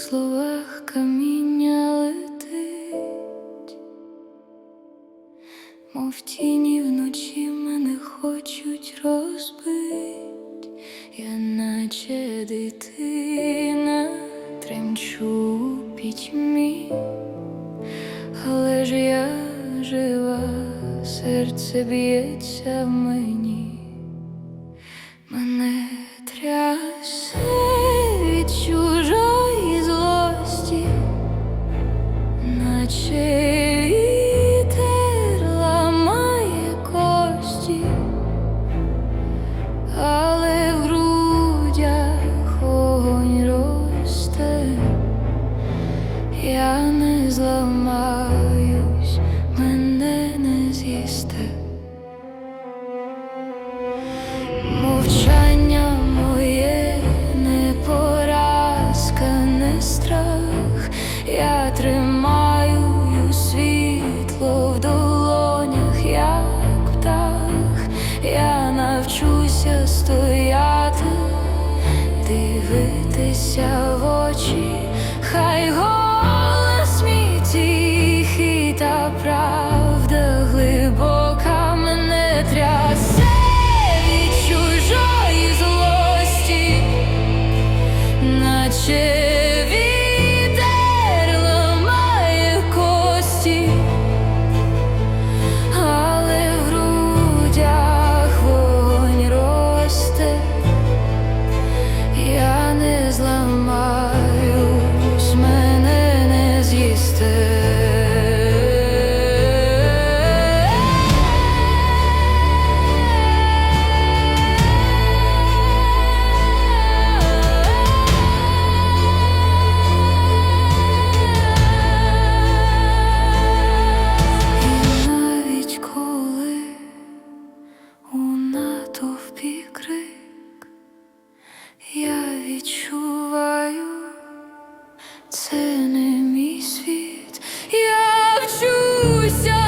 словах каміння летить, мов тіні вночі мене хочуть розбить, я наче дитина тремчу у пітьмі, але ж я жива, серце б'ється в мені. Наче вітер ламає кості, але в грудях огонь росте, я не зламаюсь, дивитися в очі, хай голос відчуваю, це не мій світ. Я вчуся